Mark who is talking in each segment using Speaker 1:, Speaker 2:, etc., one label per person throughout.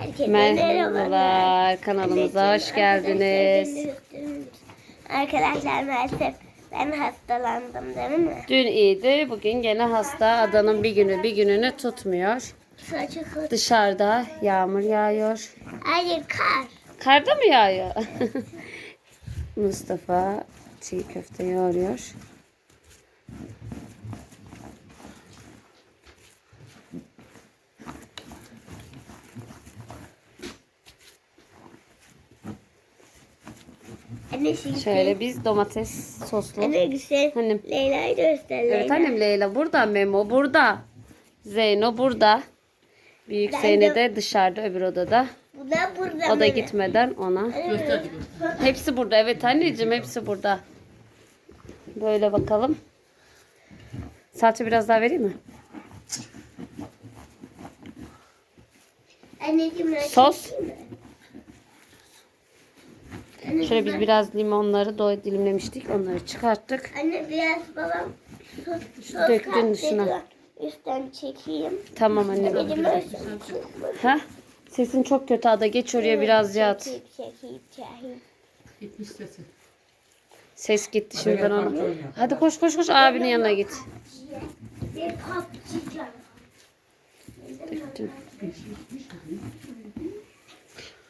Speaker 1: Herkese merhabalar.
Speaker 2: Kanalımıza hoş geldiniz.
Speaker 1: Arkadaşlar maalesef ben hastalandım değil mi?
Speaker 2: Dün iyiydi, bugün gene hasta. Adanın bir günü bir gününü tutmuyor.
Speaker 1: Saçı kurt.
Speaker 2: Dışarıda yağmur yağıyor.
Speaker 1: Hayır kar.
Speaker 2: Karda mı yağıyor? Mustafa çiğ köfte yoğuruyor.
Speaker 1: Anne.
Speaker 2: Şöyle biz domates soslu.
Speaker 1: Anne güzel.
Speaker 2: Annem.
Speaker 1: Leyla'yı göster.
Speaker 2: Evet
Speaker 1: Leyla.
Speaker 2: annem Leyla burada, Memo burada. Zeyno burada. Büyük
Speaker 1: Ben
Speaker 2: Zeynep
Speaker 1: de-
Speaker 2: de dışarıda öbür odada.
Speaker 1: Bu da burada.
Speaker 2: O da
Speaker 1: mı?
Speaker 2: gitmeden ona. Hepsi burada. Evet anneciğim hepsi burada. Böyle bakalım. Salça biraz daha vereyim mi?
Speaker 1: Anneciğim
Speaker 2: Sos.
Speaker 1: mi?
Speaker 2: Şöyle biz biraz limonları doğru dilimlemiştik. Onları çıkarttık.
Speaker 1: Anne biraz babam sos, sos
Speaker 2: Döktün dışına.
Speaker 1: diyor. Üstten çekeyim.
Speaker 2: Tamam anne. Ha? Sesin çok kötü Ada. Geç oraya biraz yat.
Speaker 1: Çekeyim, çekeyim, çekeyim.
Speaker 3: Gitmiş sesi.
Speaker 2: Ses gitti şimdi ben ona. Hadi koş koş koş abinin yanına git. Döktüm.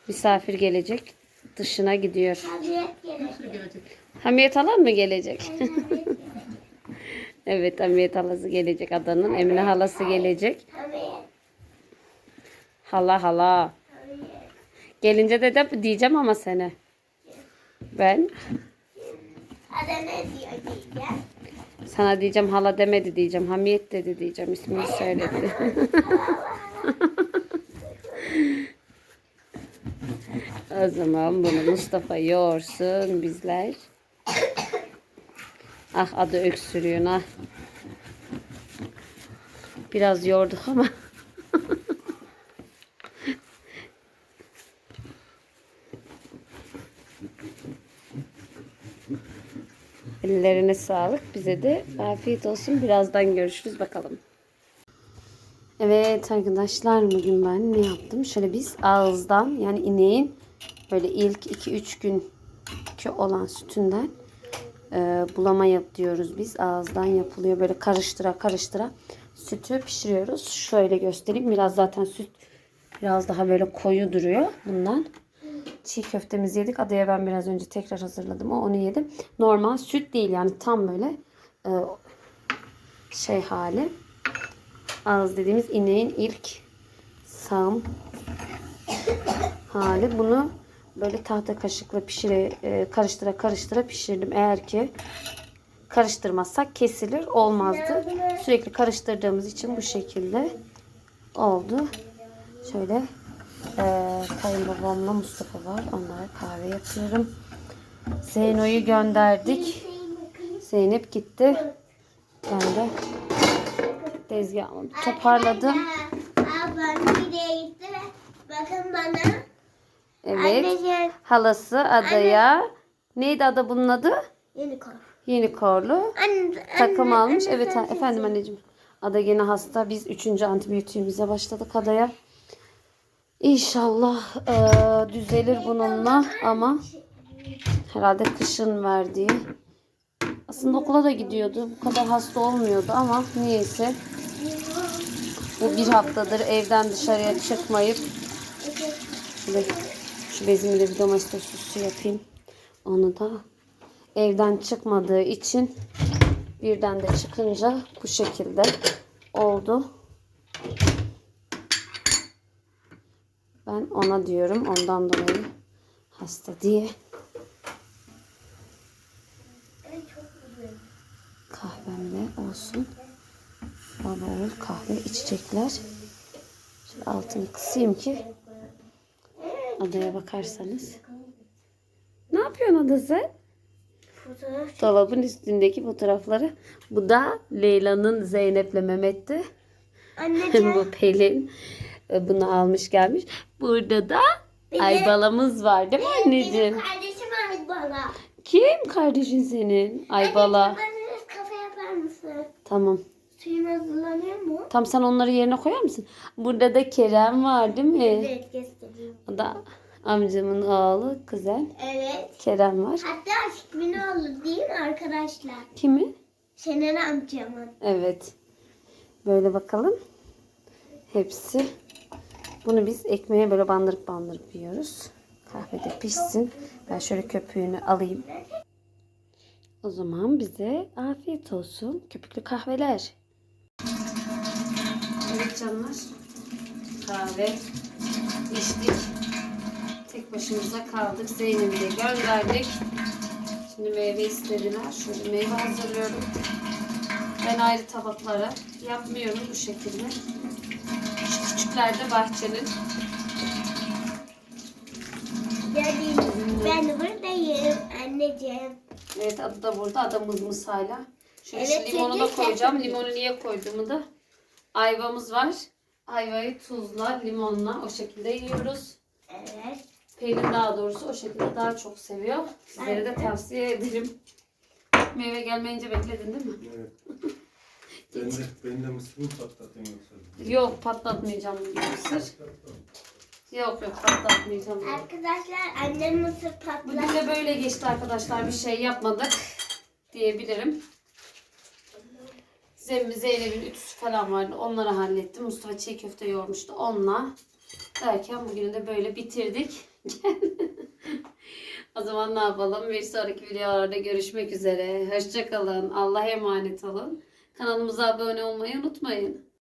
Speaker 2: Misafir gelecek. Dışına gidiyor.
Speaker 1: Gerek.
Speaker 3: Gelecek.
Speaker 2: Hamiyet halan mı gelecek? evet Hamiyet halası gelecek adanın. Emine halası gelecek. Hala hala. Gelince de, de diyeceğim ama sene. Ben
Speaker 1: Ada ne diyor diyeceğim.
Speaker 2: sana diyeceğim hala demedi diyeceğim. Hamiyet dedi diyeceğim. ismini söyledi. O zaman bunu Mustafa yoğursun bizler. Ah adı öksürüyor ah. Biraz yorduk ama. Ellerine sağlık. Bize de afiyet olsun. Birazdan görüşürüz bakalım. Evet arkadaşlar bugün ben ne yaptım? Şöyle biz ağızdan yani ineğin böyle ilk 2-3 günkü olan sütünden e, bulama yap diyoruz biz. Ağızdan yapılıyor. Böyle karıştıra karıştıra sütü pişiriyoruz. Şöyle göstereyim. Biraz zaten süt biraz daha böyle koyu duruyor bundan. Çiğ köftemizi yedik. Adaya ben biraz önce tekrar hazırladım. O onu yedim. Normal süt değil yani tam böyle e, şey hali. Ağız dediğimiz ineğin ilk sağım hali. Bunu böyle tahta kaşıkla pişire, e, karıştıra karıştıra pişirdim. Eğer ki karıştırmazsak kesilir olmazdı. Sürekli karıştırdığımız için bu şekilde oldu. Şöyle ee, kayınbabamla Mustafa var. Onlara kahve yapıyorum. Zeyno'yu gönderdik. Zeynep gitti. Ben de tezgahımı toparladım.
Speaker 1: Ablam gitti ve bakın bana.
Speaker 2: Evet.
Speaker 1: Anneciğim.
Speaker 2: Halası adaya. Neydi ada bunun adı?
Speaker 1: Yeni kor.
Speaker 2: Unicorn'lu
Speaker 1: Anne,
Speaker 2: takım
Speaker 1: anne,
Speaker 2: almış.
Speaker 1: anne,
Speaker 2: Evet ha- efendim anneciğim. Ada yine hasta. Biz üçüncü antibiyotiğimize başladık adaya. İnşallah eee, düzelir bununla ama herhalde kışın verdiği. Aslında okula da gidiyordu. Bu kadar hasta olmuyordu ama niyeyse bu bir haftadır evden dışarıya çıkmayıp şu bezimi de bir domates sosu yapayım. Onu da evden çıkmadığı için birden de çıkınca bu şekilde oldu. Ben ona diyorum ondan dolayı hasta diye. Kahvemde olsun. Bol bol kahve içecekler. Şöyle altını kısayım ki adaya bakarsanız. Ne yapıyorsun ada sen?
Speaker 1: Fotoğraf
Speaker 2: Dolabın üstündeki fotoğrafları. Bu da Leyla'nın Zeynep'le Mehmet'ti.
Speaker 1: Anneciğim.
Speaker 2: Bu Pelin. E, Bunu almış gelmiş. Burada da Aybalamız var değil mi anneciğim?
Speaker 1: Benim kardeşim ait bana.
Speaker 2: Kim kardeşin senin? Aybala.
Speaker 1: Anneciğim, kafe yapar mısın?
Speaker 2: Tamam.
Speaker 1: Suyun hazırlanıyor mu?
Speaker 2: Tam sen onları yerine koyar mısın? Burada da Kerem var değil mi?
Speaker 1: Evet göstereyim.
Speaker 2: O da amcamın oğlu, kuzen.
Speaker 1: Evet.
Speaker 2: Kerem var.
Speaker 1: Hatta ismini olur değil mi arkadaşlar?
Speaker 2: Kimi?
Speaker 1: Şener amcamın.
Speaker 2: Evet. Böyle bakalım. Hepsi. Bunu biz ekmeğe böyle bandırıp bandırıp yiyoruz. Kahvede pişsin. Ben şöyle köpüğünü alayım. O zaman bize afiyet olsun. Köpüklü kahveler. Evet canlar. Kahve içtik. Tek başımıza kaldık. Zeynep'i de gönderdik. Şimdi meyve istediler. Şöyle meyve hazırlıyorum. Ben ayrı tabaklara yapmıyorum bu şekilde. Şu küçükler de bahçenin.
Speaker 1: Gelin. Ben buradayım anneciğim.
Speaker 2: Evet adı da burada. Adamız mız hala.
Speaker 1: Evet,
Speaker 2: şu limonunu
Speaker 1: çünkü
Speaker 2: koyacağım. Limonu niye koyduğumu da. Ayvamız var. Ayvayı tuzla, limonla o şekilde yiyoruz.
Speaker 1: Evet.
Speaker 2: Pelin daha doğrusu o şekilde daha çok seviyor. Sizlere de tavsiye ederim. Meyve gelmeyince bekledin değil mi?
Speaker 3: Evet. ben de, ben de mısırımı patlatayım yoksa.
Speaker 2: Yok patlatmayacağım mısır. Yok yok patlatmayacağım.
Speaker 1: Arkadaşlar annem mısır
Speaker 2: Bugün
Speaker 1: patlar.
Speaker 2: de böyle geçti arkadaşlar. Bir şey yapmadık diyebilirim. Zeynep, Zeynep'in ütüsü falan vardı. Onları hallettim. Mustafa çiğ köfte yoğurmuştu. Onunla derken bugünü de böyle bitirdik. o zaman ne yapalım? Bir sonraki videolarda görüşmek üzere. Hoşçakalın. Allah'a emanet olun. Kanalımıza abone olmayı unutmayın.